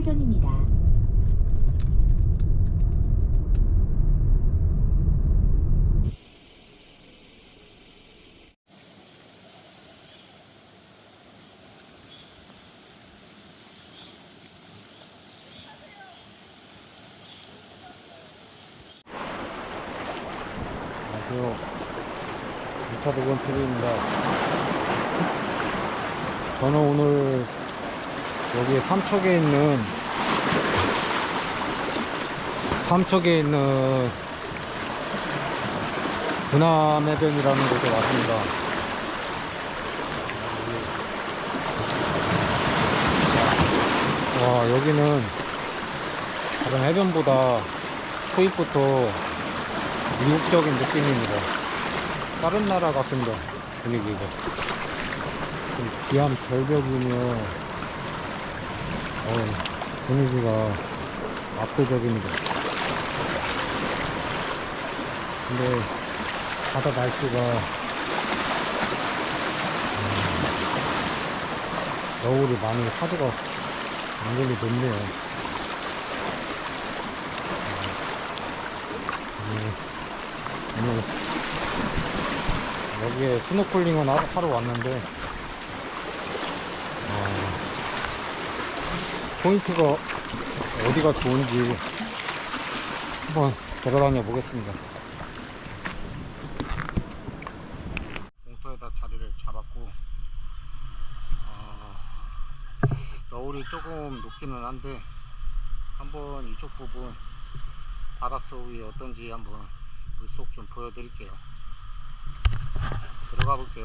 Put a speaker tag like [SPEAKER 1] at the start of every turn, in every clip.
[SPEAKER 1] 우회전입니다.
[SPEAKER 2] 안녕하세요. 2차 도건 TV입니다. 저는 오늘 여기 삼척에 있는 삼척에 있는 군함해변이라는 곳에 왔습니다. 와 여기는 다른 해변보다 초입부터 이국적인 느낌입니다. 다른 나라 같습니다. 분위기가. 좀 기암 절벽이며, 어, 분위기가 압도적입니다. 근데 바다 날씨가 음, 겨울이 많이 파도가 굉장히 높네요. 여기에 스노클링은 하- 하러 왔는데 포인트가 어디가 좋은지 한번 돌아다녀 보겠습니다. 공터에다 자리를 잡았고 어, 너울이 조금 높기는 한데 한번 이쪽 부분 바닷속 이 어떤지 한번 물속 좀 보여드릴게요. 들어가 볼게요.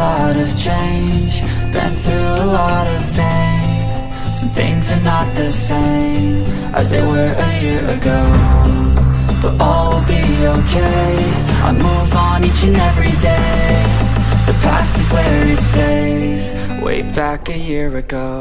[SPEAKER 3] Lot of change, been through a lot of pain. Some things are not the same as they were a year ago. But all will be okay. I move on each and every day. The past is where it stays, way back a year ago.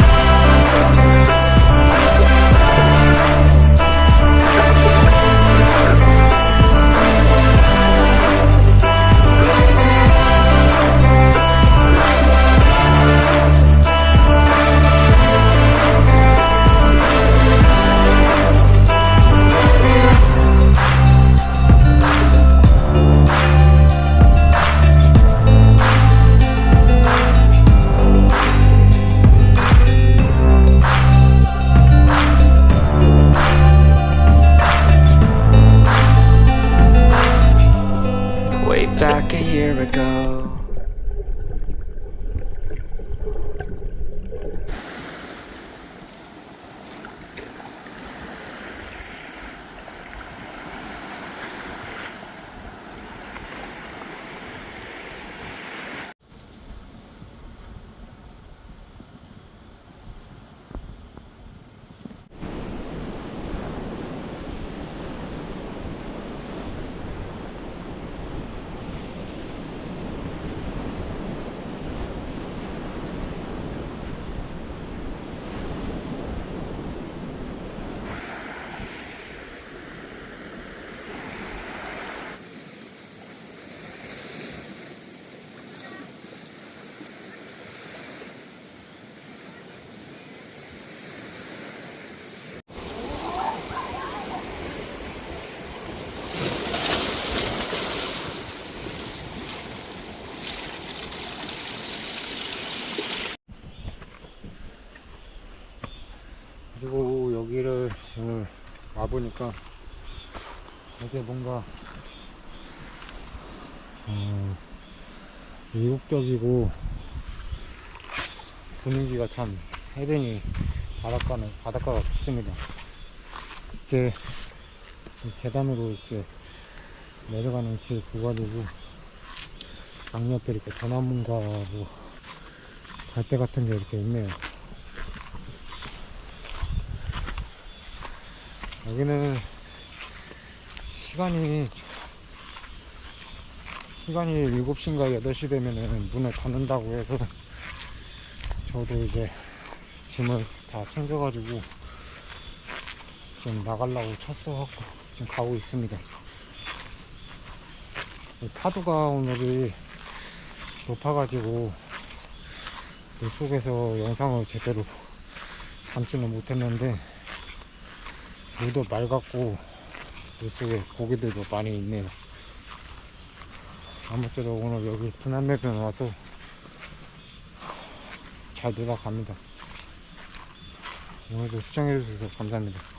[SPEAKER 2] ago 그리고 여기를 오늘 와보니까 되게 뭔가 어, 이국적이고 분위기가 참 해변이 바닷가는 바닷가가 좋습니다. 이렇게 이 계단으로 이렇게 내려가는 길 구간이고 양옆에 이렇게 뭐 갈대 같은 게 이렇게 있네요. 여기는 시간이 시간이 7시인가 8시 되면은 문을 닫는다고 해서 저도 이제 짐을 다 챙겨가지고 지금 나가려고 쳤어갖고 지금 가고 있습니다. 이 파도가 오늘이 높아가지고 물 속에서 영상을 제대로 담지는 못했는데 물도 맑았고 물속에 고기들도 많이 있네요. 아무쪼록 오늘 여기 분한매변 와서 잘 놀다 갑니다. 오늘도 시청해주셔서 감사합니다.